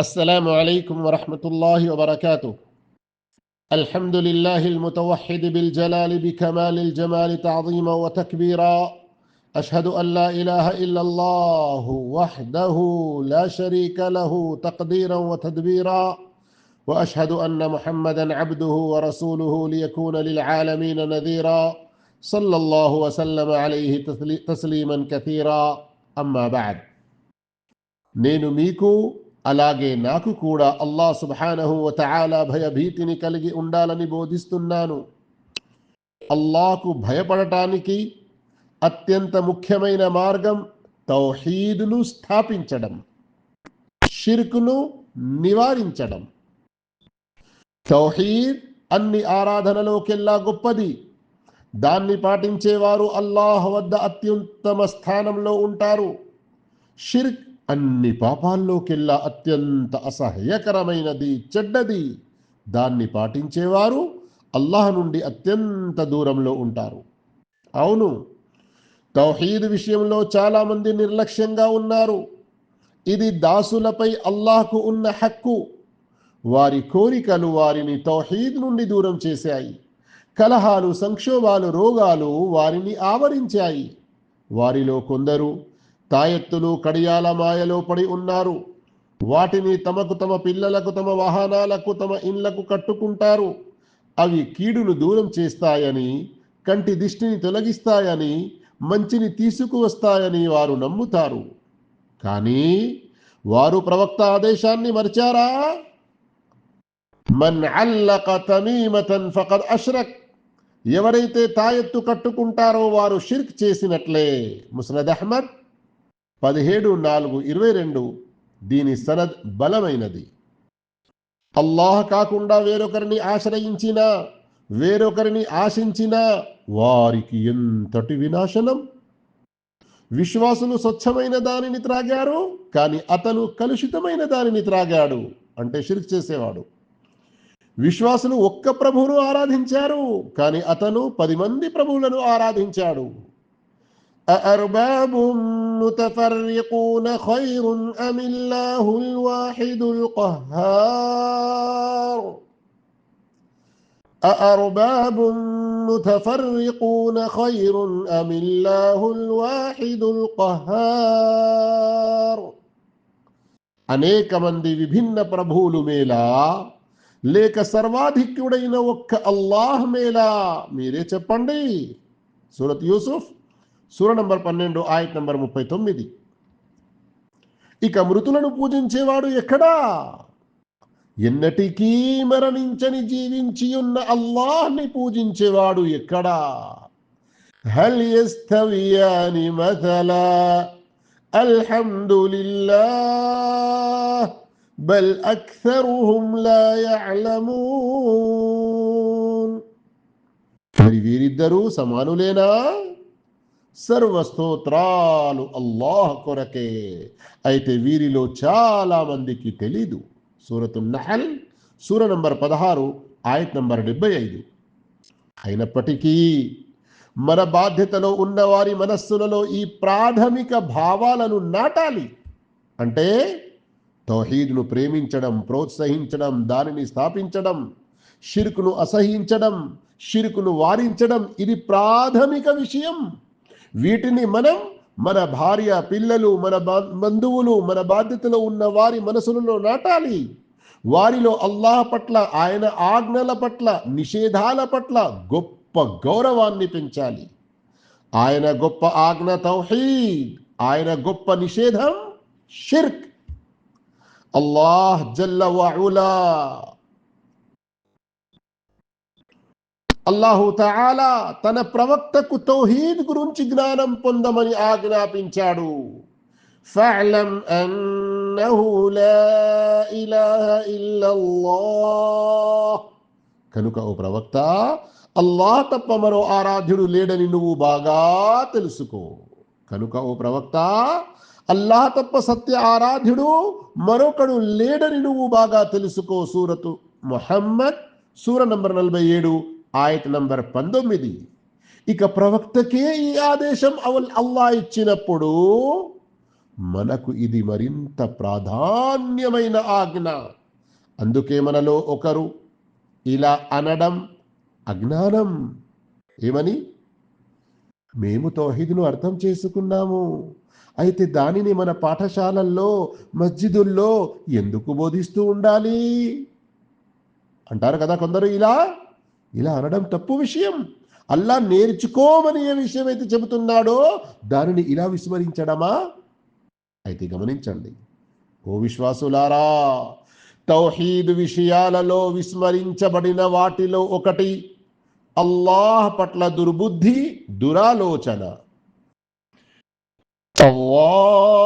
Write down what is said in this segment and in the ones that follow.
السلام عليكم ورحمة الله وبركاته. الحمد لله المتوحد بالجلال بكمال الجمال تعظيما وتكبيرا. أشهد أن لا إله إلا الله وحده لا شريك له تقديرا وتدبيرا. وأشهد أن محمدا عبده ورسوله ليكون للعالمين نذيرا. صلى الله وسلم عليه تسليما كثيرا. أما بعد. نينو ميكو అలాగే నాకు కూడా అల్లా సుబ్హానహు వతఆలా భయభీతిని కలిగి ఉండాలని బోధిస్తున్నాను. అల్లాకు భయపడటానికి అత్యంత ముఖ్యమైన మార్గం తౌహీదును స్థాపించడం షిర్కును నివారించడం. తౌహీద్ అన్ని ఆరాధనలోకెల్లా గొప్పది. దాన్ని పాటించేవారు అల్లాహ్ వద్ద అత్యుత్తమ స్థానంలో ఉంటారు. షిర్క్ అన్ని పాపాల్లోకెల్లా అత్యంత అసహ్యకరమైనది చెడ్డది. దాన్ని పాటించేవారు అల్లాహ్ నుండి అత్యంత దూరంలో ఉంటారు. అవును తౌహీద్ విషయంలో చాలామంది నిర్లక్ష్యంగా ఉన్నారు. ఇది దాసులపై అల్లాహ్కు ఉన్న హక్కు. వారి కోరికలు వారిని తౌహీద్ నుండి దూరం చేశాయి. కలహాలు సంక్షోభాలు రోగాలు వారిని ఆవరించాయి. వారిలో కొందరు తాయెత్తులు కడియాల మాయలో పడి ఉన్నారు. వాటిని తమకు తమ పిల్లలకు తమ వాహనాలకు తమ ఇండ్లకు కట్టుకుంటారు. అవి కీడును దూరం చేస్తాయని కంటి దిష్టిని తొలగిస్తాయని మంచిని తీసుకువస్తాయని వారు నమ్ముతారు. కానీ వారు ప్రవక్త ఆదేశాన్ని మర్చారా? మన్ అల్లక తమీమతన్ ఫకద్ అష్రక్. ఎవరైతే తాయెత్తు కట్టుకుంటారో వారు షిర్క్ చేసినట్లే. ముసరద్ అహ్మద్ పదిహేడు నాలుగు ఇరవై రెండు దీని సనద్ బలమైనది. అల్లాహ్ కాకుండా వేరొకరిని ఆశ్రయించినా వేరొకరిని ఆశించినా వారికి ఎంతటి వినాశనం? విశ్వాసులు స్వచ్ఛమైన దానిని త్రాగారు కానీ అతను కలుషితమైన దానిని త్రాగాడు అంటే షిర్క్ చేసేవాడు. విశ్వాసులు ఒక్క ప్రభువును ఆరాధించారు కానీ అతను పది మంది ప్రభువులను ఆరాధించాడు. أأرباب متفرقون خير أم الله الواحد القهار أأرباب متفرقون خير أم الله الواحد القهار అనేక మంది విభిన్న ప్రభువులు మేలా లేక సర్వాధిక్యుడైన ఒక్క అల్లాహ్ మేలా మీరే చెప్పండి సూరత్ యూసుఫ్ సూర నంబర్ పన్నెండు ఆయత్ నంబర్ ముప్పై తొమ్మిది. ఇక మృతులను పూజించేవాడు ఎక్కడా? ఎన్నటికీ మరణించని జీవించి ఉన్న అల్లాహ్ని పూజించేవాడు ఎక్కడా? హల్ యస్తవియాని మథలా అల్హమ్దులిల్లాహ్ బల్ అక్థరుహుం లా యఅలమూన్ మరి వీరిద్దరూ సమానులేనా? సర్వస్తోత్రాలు అల్లాహ్ కొరకే. అయితే వీరిలో చాలా మందికి తెలీదు. సూరతు నహల్ సూర నంబర్ పదహారు ఆయత్ నంబర్ డెబ్బై ఐదు. అయినప్పటికీ మన బాధ్యతలో ఉన్నవారి మనస్సులలో ఈ ప్రాథమిక భావాలను నాటాలి. అంటే తౌహీద్ను ప్రేమించడం ప్రోత్సహించడం దానిని స్థాపించడం షిర్కును అసహించడం షిర్కును వారించడం ఇది ప్రాథమిక విషయం. వీటిని మనం మన భార్య పిల్లలు మన బా- బంధువులు మన బాధ్యతలో ఉన్న వారి మనసులలో నాటాలి. వారిలో అల్లాహ్ పట్ల ఆయన ఆజ్ఞల పట్ల నిషేధాల పట్ల గొప్ప గౌరవాన్ని పెంచాలి. ఆయన గొప్ప ఆజ్ఞ తౌహీద్ ఆయన గొప్ప నిషేధం షిర్క్. అల్లాహ్ జల్ల అల్లాహు తఆలా తన ప్రవక్తకు తౌహీద్ గురించి జ్ఞానం పొందమని ఆజ్ఞాపించాడు. ఫఅలం అన్నహు లా ఇలాహ ఇల్లల్లాహ్. కనుక ఓ ప్రవక్త అల్లాహ్ తప్ప మరో ఆరాధ్యుడు లేడని నువ్వు బాగా తెలుసుకో. కనుక ఓ ప్రవక్త అల్లాహ్ తప్ప సత్య ఆరాధ్యుడు మరొకడు లేడని నువ్వు బాగా తెలుసుకో. సూరతు మొహమ్మద్ సూర నంబర్ నలభై ఏడు. ఆయత నంబర్ పంతొమ్మిది. ఇక ప్రవక్తకే ఈ ఆదేశం అవల్ అల్లా ఇచ్చినప్పుడు మనకు ఇది మరింత ప్రాధాన్యమైన ఆజ్ఞ. అందుకే మనలో ఒకరు ఇలా అనడం అజ్ఞానం. ఏమని? మేము తోహిద్ను అర్థం చేసుకున్నాము. అయితే దానిని మన పాఠశాలల్లో మస్జిదుల్లో ఎందుకు బోధిస్తూ ఉండాలి? అంటారు కదా కొందరు ఇలా ఇలా అనడం తప్పు విషయం అల్లా నేర్చుకోమని ఏ విషయం అయితే చెబుతున్నాడో దానిని ఇలా విస్మరించడమా అయితే గమనించండి ఓ విశ్వాసులారా తౌహీద్ విషయాలలో విస్మరించబడిన వాటిలో ఒకటి అల్లాహ్ పట్ల దుర్బుద్ధి దురాలోచన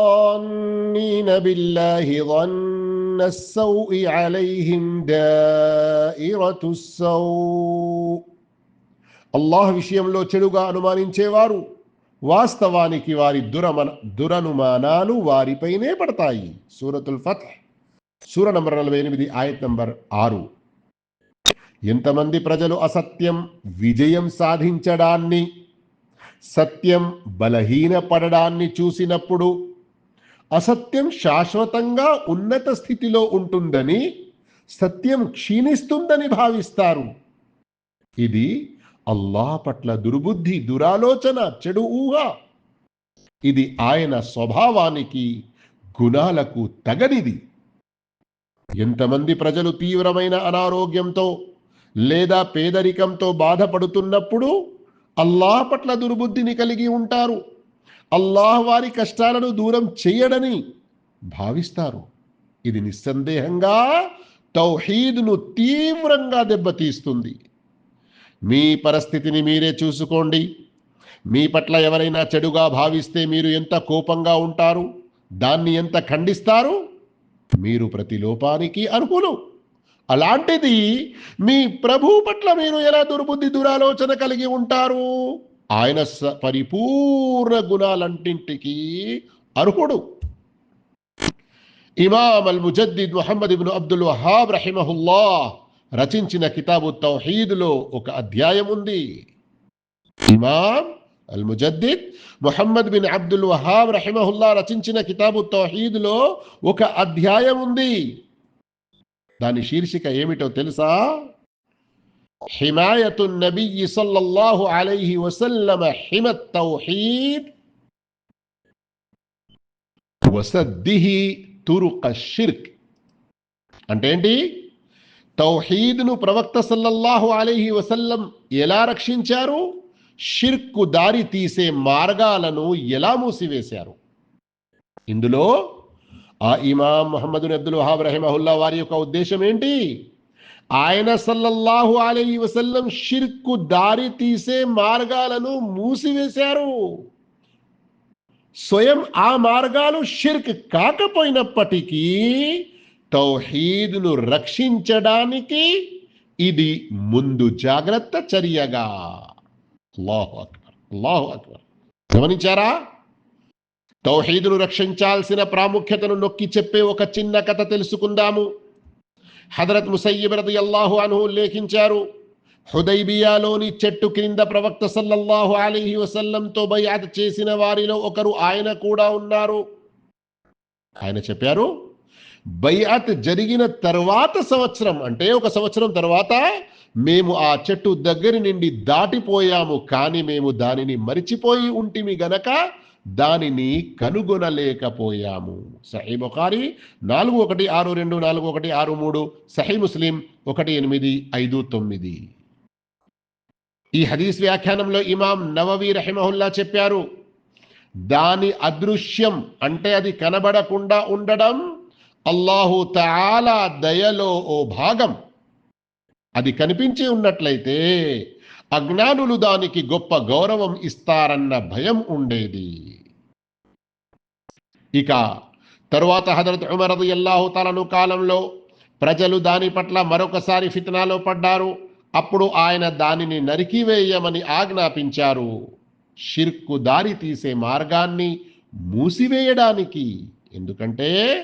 الظانين بالله ظن السوء عليهم دائرة السوء అల్లాహ్ విషయంలో చెడుగా అనుమానించేవారు వాస్తవానికి వారి దురమన దురనుమానాలు వారిపైనే పడతాయి సూరతుల్ ఫత్ సూర నంబర్ నలభై ఎనిమిది ఆయత్ నంబర్ ఆరు ఎంతమంది ప్రజలు అసత్యం విజయం సాధించడాన్ని సత్యం బలహీనపడడాన్ని చూసినప్పుడు అసత్యం శాశ్వతంగా ఉన్నత స్థితిలో ఉంటుందని సత్యం క్షీణిస్తుందని భావిస్తారు. ఇది అల్లా పట్ల దుర్బుద్ధి దురాలోచన చెడు ఊహ. ఇది ఆయన స్వభావానికి గుణాలకు తగనిది. ఎంతమంది ప్రజలు తీవ్రమైన అనారోగ్యంతో లేదా పేదరికంతో బాధపడుతున్నప్పుడు అల్లా పట్ల దుర్బుద్ధిని కలిగి ఉంటారు? అల్లాహ్ వారి కష్టాలను దూరం చేయడని భావిస్తారు. ఇది నిస్సందేహంగా తౌహీద్ను తీవ్రంగా దెబ్బతీస్తుంది. మీ పరిస్థితిని మీరే చూసుకోండి. మీ పట్ల ఎవరైనా చెడుగా భావిస్తే మీరు ఎంత కోపంగా ఉంటారు? దాన్ని ఎంత ఖండిస్తారు? మీరు ప్రతి లోపానికి అర్హులు అలాంటిది మీ ప్రభు పట్ల మీరు ఎలా దుర్బుద్ధి దురాలోచన కలిగి ఉంటారు? ఆయన స- పరిపూర్ణ గుణాలంటింటికి అర్హుడు. ఇమామ్ అల్ ముజద్దిద్ మొహమ్మద్ ఇబ్ను అబ్దుల్ వహాబ్ రహిమహుల్లా రచించిన కితాబు తౌహీద్లో ఒక అధ్యాయం ఉంది. ఇమామ్ అల్ ముజద్దిద్ ముహమ్మద్ బిన్ అబ్దుల్ వహాబ్ రహిమహుల్లా రచించిన కితాబు తౌహీద్లో ఒక అధ్యాయం ఉంది. దాని శీర్షిక ఏమిటో తెలుసా? హిమాయతు నబియ్యి సల్లల్లాహు అలైహి వసల్లమ హిమత్ తౌహీద్. వసద్దిహి తురుక షిర్క్. అంటే ఏంటి? తౌహీద్ను ప్రవక్త సల్లల్లాహు అలైహి వసల్లం ఎలా రక్షించారు? షిర్కు దారి తీసే మార్గాలను ఎలా మూసివేశారు? ఇందులో ఆ ఇమాం మహమ్మద్ అబ్దుల్ వహాబ్ రహిమహుల్లా వారి యొక్క ఉద్దేశం ఏంటి? ఆయన సల్లల్లాహు అలీ వసల్లం షిర్కు దారి తీసే మార్గాలను మూసివేశారు. స్వయం ఆ మార్గాలు షిర్క్ కాకపోయినప్పటికీ తౌహీద్ను రక్షించడానికి ఇది ముందు జాగ్రత్త చర్యగా. అల్లాహు అక్బర్ అల్లాహు అక్బర్. గమనించారా? తౌహీదును రక్షించాల్సిన ప్రాముఖ్యతను నొక్కి చెప్పే ఒక చిన్న కథ తెలుసుకుందాము. హజరత్ ముసయ్యిబ్ రదియల్లాహు అనుహు ఉల్లేఖించారు హుదైబియాలోని చెట్టు క్రింద ప్రవక్త సల్లల్లాహు అలీహి వసల్లంతో బయాత్ చేసిన వారిలో ఒకరు ఆయన కూడా ఉన్నారు. ఆయన చెప్పారు బయాత్ జరిగిన తర్వాత సంవత్సరం అంటే ఒక సంవత్సరం తర్వాత మేము ఆ చెట్టు దగ్గర నుండి దాటిపోయాము కానీ మేము దానిని మరిచిపోయి ఉంటిమి గనక దానిని కనుగొనలేకపోయాము. సహీ బుఖారి నాలుగు ఒకటి ఆరు రెండు నాలుగు ఒకటి ఆరు మూడు సహీ ముస్లిం ఒకటి ఎనిమిది ఐదు తొమ్మిది. ఈ హదీస్ వ్యాఖ్యానంలో ఇమాం నవవి రహిమహుల్లా చెప్పారు దాని అదృశ్యం అంటే అది కనబడకుండా ఉండడం అల్లాహు తాలా దయలో ఓ భాగం. అది కనిపించి ఉన్నట్లయితే అజ్ఞానులు దానికి గొప్ప గౌరవం ఇస్తారన్న భయం ఉండేది. ఇక తరువాత హజరత్ ఉమరదు రదియల్లాహు కాలంలో ప్రజలు దాని పట్ల మరొకసారి ఫితనాలో పడ్డారు. అప్పుడు ఆయన దానిని నరికివేయమని ఆజ్ఞాపించారు. షిర్కు దారి తీసే మార్గాన్ని మూసివేయడానికి. ఎందుకంటే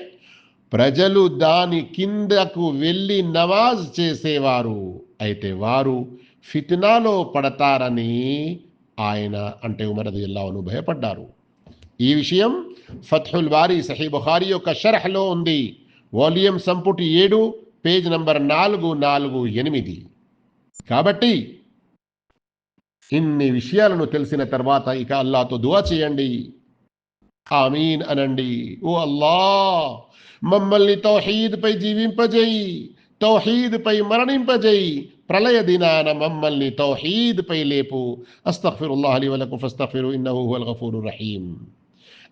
ప్రజలు దాని కిందకు వెళ్ళి నమాజ్ చేసేవారు. అయితే వారు ఫిత్నాలో పడతారని ఆయన అంటే ఉమర్ రదియల్లాహును భయపడ్డారు. ఈ విషయం ఫత్హుల్ వారి సహీ బుహారి యొక్క షరహ్లో ఉంది. వాల్యూమ్ సంపుటి ఏడు పేజ్ నంబర్ నాలుగు నాలుగు ఎనిమిది. కాబట్టి ఇన్ని విషయాలను తెలిసిన తర్వాత ఇక అల్లాతో దువా చేయండి. ఆమీన్ అనండి. ఓ అల్లా మమ్మల్ని తౌహీద్ పై జీవింపజేయి తౌహీద్ పై మరణింపజేయి ప్రళయ దినాన మమ్మల్ని తౌహీద్ పై లేపు అస్తగ్ఫిరుల్లాహ్ లీ వలకుం ఫస్తగ్ఫిరు ఇన్నహు హువల్ గఫూరుర్ రహీం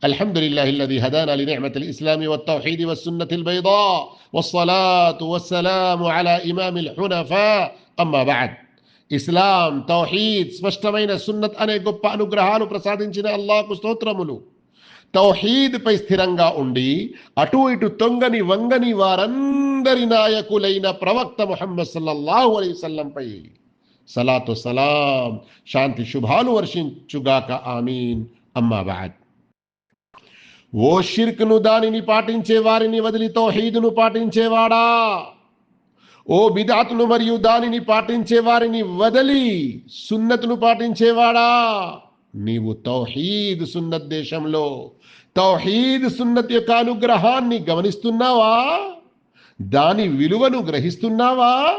الحمد لله الذي هدانا لنعمة الإسلام والتوحيد والسنة البيضاء والصلاة والسلام على إمام الحنفاء أما بعد ఇస్లాం తౌహీద్ స్పష్టమైన సున్నత్ అనే గొప్ప అనుగ్రహాలు ప్రసాదించిన అల్లాహకు స్తోత్రములు తౌహీద్ పై స్థిరంగా ఉండి అటు ఇటు తొంగని వంగని వారందరి నాయకులైన ప్రవక్త ముహమ్మద్ సల్లల్లాహు అలైహి వసల్లంపై సలాతు సలాం శాంతి శుభాలు వర్షించుగాక ఆమీన్. అమ్మాబాద్ ఓ షిర్క్ను దానిని పాటించే వారిని వదిలి తౌహీదును పాటించేవాడా? ఓ బిదాతును మరియు దానిని పాటించే వారిని వదిలి సున్నతును పాటించేవాడా? నీవు తౌహీద్ సున్నత్ దేశంలో తౌహీద్ సున్నత్ యొక్క అనుగ్రహాన్ని గమనిస్తున్నావా? దాని విలువను గ్రహిస్తున్నావా?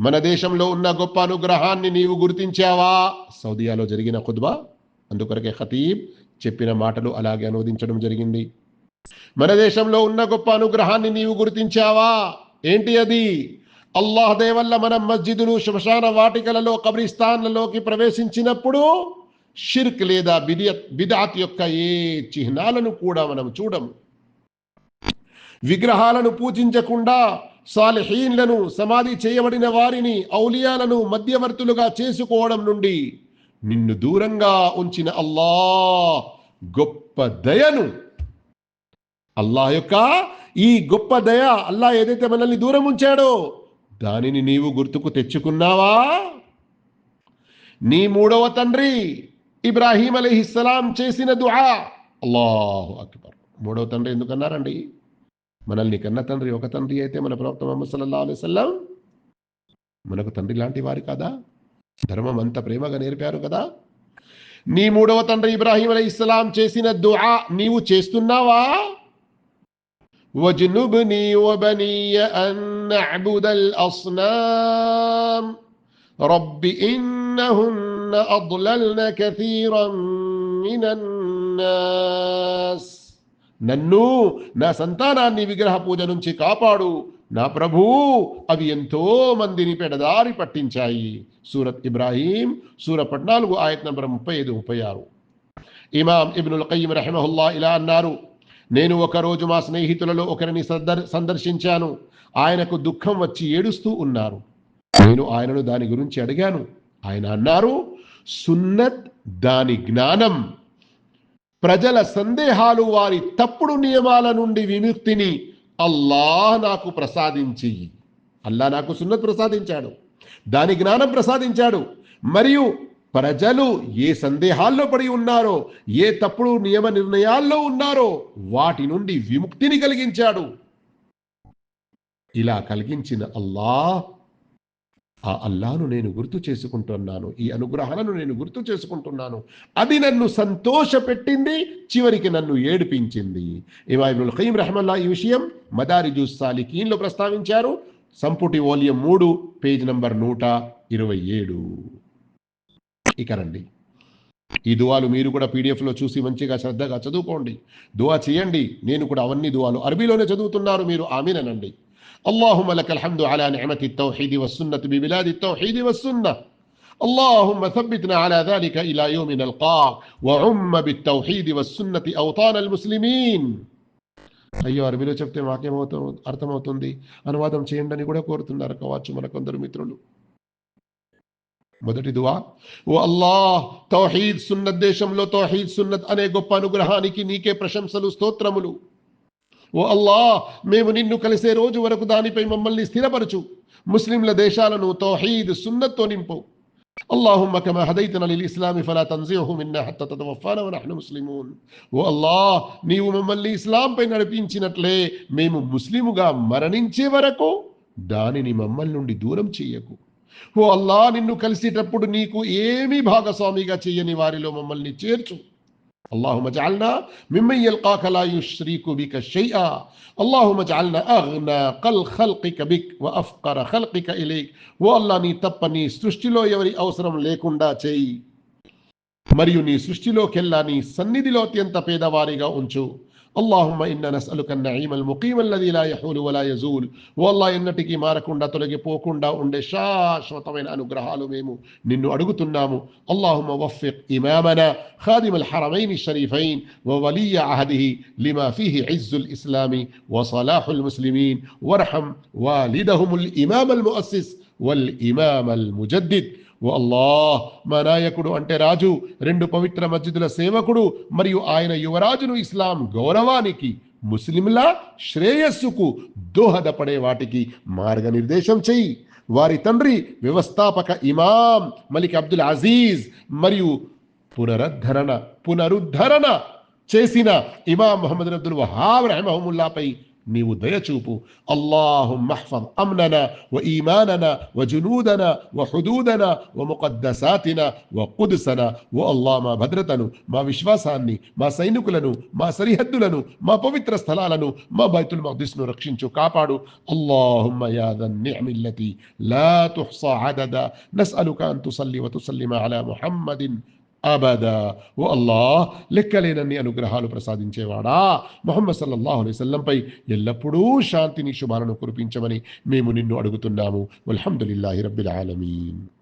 మన దేశంలో ఉన్న గొప్ప అనుగ్రహాన్ని నీవు గుర్తించావా? సౌదియాలో జరిగిన ఖుద్బా అందుకొరకే ఖతీబ్ చెప్పిన మాటలు అలాగే అనువదించడం జరిగింది. మన దేశంలో ఉన్న గొప్ప అనుగ్రహాన్ని నీవు గుర్తించావా? ఏంటి అది? అల్లాహ్ వల్ల మనం మస్జిదులు శ్మశాన వాటికలలో కబ్రిస్తాన్లలోకి ప్రవేశించినప్పుడు షిర్క్ లేదా బిదియత్ బిదాత్ యొక్క ఏ చిహ్నాలను కూడా మనం చూడము. విగ్రహాలను పూజించకుండా సాలిహీన్లను సమాధి చేయబడిన వారిని ఔలియాలను మధ్యవర్తులుగా చేసుకోవడం నుండి నిన్ను దూరంగా ఉంచిన అల్లా గొప్ప దయను. అల్లాహ్ యొక్క ఈ గొప్ప దయ అల్లా ఏదైతే మనల్ని దూరం ఉంచాడో దానిని నీవు గుర్తుకు తెచ్చుకున్నావా? నీ మూడవ తండ్రి ఇబ్రాహీం అలీహిస్సలాం చేసిన దుహా అల్లాహు అక్బర్. మూడవ తండ్రి ఎందుకన్నారండి? మనల్ని కన్న తండ్రి ఒక తండ్రి అయితే మన ప్రవక్త మహమ్మద్ సల్లా అలైవల్లం మనకు తండ్రి లాంటి వారు కదా? ధర్మం అంత ప్రేమగా నేర్పారు కదా? నీ మూడవ తండ్రి ఇబ్రాహీం అలీ ఇస్లాం చేసిన దుహా నీవు చేస్తున్నావా? వజ్నుబ్ని إنهن أضللن كثيرا من الناس నన్ను నా సంతానాన్ని విగ్రహ పూజ నుంచి కాపాడు నా ప్రభు అవి ఎంతో మందిని పెడదారి పట్టించాయి సూరత్ ఇబ్రాహీం సూర పద్నాలుగు ఆయత్ నంబర్ ముప్పై ఐదు ముప్పై ఆరు ఇమాం ఇబ్నుల్ కయ్యం రహమహుల్లా ఇలా అన్నారు నేను ఒకరోజు మా స్నేహితులలో ఒకరిని సందర్ సందర్శించాను ఆయనకు దుఃఖం వచ్చి ఏడుస్తూ ఉన్నారు నేను ఆయనను దాని గురించి అడిగాను ఆయన అన్నారు సున్నత్ దాని జ్ఞానం. ప్రజల సందేహాలు వారి తప్పుడు నియమాల నుండి విముక్తిని అల్లాహ్ నాకు ప్రసాదించి. అల్లా నాకు సున్నత్ ప్రసాదించాడు. దాని జ్ఞానం ప్రసాదించాడు. మరియు ప్రజలు ఏ సందేహాల్లో పడి ఉన్నారో ఏ తప్పుడు నియమ నిర్ణయాల్లో ఉన్నారో వాటి నుండి విముక్తిని కలిగించాడు. ఇలా కలిగించిన అల్లాహ్ ఆ అల్లాను నేను గుర్తు చేసుకుంటున్నాను ఈ అనుగ్రహాలను నేను గుర్తు చేసుకుంటున్నాను. అది నన్ను సంతోషపెట్టింది చివరికి నన్ను ఏడిపించింది. ఇమాయిబుల్ ఖయీం రహమల్లా ఈ విషయం మదారిజు సాలికీన్లో ప్రస్తావించారు. సంపుటి ఓలియం మూడు పేజ్ నంబర్ నూట ఇరవై ఏడు. ఇక రండి. ఈ దువాలు మీరు కూడా పీడిఎఫ్లో చూసి మంచిగా శ్రద్ధగా చదువుకోండి. దువా చేయండి. నేను కూడా అవన్నీ దువాలు అరబీలోనే చదువుతున్నారు. మీరు ఆమెనండి اللهم لك الحمد على نعمة التوحيد والسنة ببلاد التوحيد والسنة اللهم ثبتنا على ذلك إلى يوم نلقاك وعم بالتوحيد والسنة أوطان المسلمين అయ్యో అరబీలో చెప్తే మాకేమవుతూ అర్థమవుతుంది అనువాదం చేయండి అని కూడా కోరుతున్నారు కావచ్చు మన కొందరు మిత్రులు మొదటి దువా ఓ అల్లాహ్ తౌహీద్ సున్నత్ దేశంలో తౌహీద్ సున్నత్ అనే గొప్ప అనుగ్రహానికి నీకే ప్రశంసలు స్తోత్రములు ఓ అల్లాహ్ మేము నిన్ను కలిసే రోజు వరకు దానిపై మమ్మల్ని స్థిరపరచు ముస్లింల దేశాలను తౌహీద్ సున్నత్తో నింపు اللهم كما هديتنا للإسلام فلا تنزعه منا حتى تتوفانا ونحن مسلمون ఓ అల్లాహ్ నీవు మమ్మల్ని ఇస్లాంపై నడిపించినట్లే మేము ముస్లిముగా మరణించే వరకు దానిని మమ్మల్ని నుండి దూరం చెయ్యకు ఓ అల్లా నిన్ను కలిసేటప్పుడు నీకు ఏమీ భాగస్వామిగా చెయ్యని వారిలో మమ్మల్ని చేర్చు اللهم اجعلنا ممن يلقاك لا يشرك بك شيئا اللهم اجعلنا اغنى قل خلقك بك وافقر خلقك اليك ఓ అల్లా నీ తప్ప నీ సృష్టిలో ఎవరి అవసరం లేకుండా చేయి మరియు నీ సృష్టిలోకెల్లా నీ సన్నిధిలో అత్యంత పేదవారిగా ఉంచు اللهم إنا نسألك النعيم المقيم الذي لا يحول ولا يزول والله ఎన్నటికీ మారకుండా తొలగిపోకుండా ఉండే శాశ్వతమైన అనుగ్రహాలు మేము నిన్ను అడుగుతున్నాము اللهم وفق إمامنا خادم الحرمين الشريفين وولي عهده لما فيه عز الإسلام وصلاح المسلمين وارحم والدهم الإمام المؤسس والإمام المجدد ఓ అల్లా మా నాయకుడు అంటే రాజు రెండు పవిత్ర మస్జిదుల సేవకుడు మరియు ఆయన యువరాజును ఇస్లాం గౌరవానికి ముస్లింల శ్రేయస్సుకు దోహదపడే వాటికి మార్గనిర్దేశం చెయ్యి. వారి తండ్రి వ్యవస్థాపక ఇమాం మలిక్ అబ్దుల్ అజీజ్ మరియు పునరుద్ధరణ పునరుద్ధరణ చేసిన ఇమాం మొహమ్మద్ అబ్దుల్ వహాబ్ రహమహముల్లాపై నీవు దయచూపు అల్లాహుమ్మ మహ్ఫద్ అమ్నన వ ఈమానన వ జునూదన వ హుదూదన వ ముకద్దసాతిన వ కుదుసన ఓ అల్లా మా భద్రతను మా విశ్వాసాన్ని మా సైనికులను మా సరిహద్దులను మా పవిత్ర స్థలాలను మా బైతుల్ మక్దిస్ను రక్షించు కాపాడు అల్లాహుమ్మ యా దన్ నిఅమిల్లతి లా తుహ్సా అదద నస్అలుక అన్ తుసల్లి వ తుసల్లిమ అలా ముహమ్మదిన్ అబదా. ఓ అల్లా లెక్కలేనన్ని అనుగ్రహాలు ప్రసాదించేవాడా? మొహమ్మద్ సల్లల్లాహు అలైహి ఎల్లప్పుడూ శాంతిని శుభాలను కురిపించమని మేము నిన్ను అడుగుతున్నాము. అల్హమ్దులిల్లాహి రబ్బిల్ ఆలమీన్.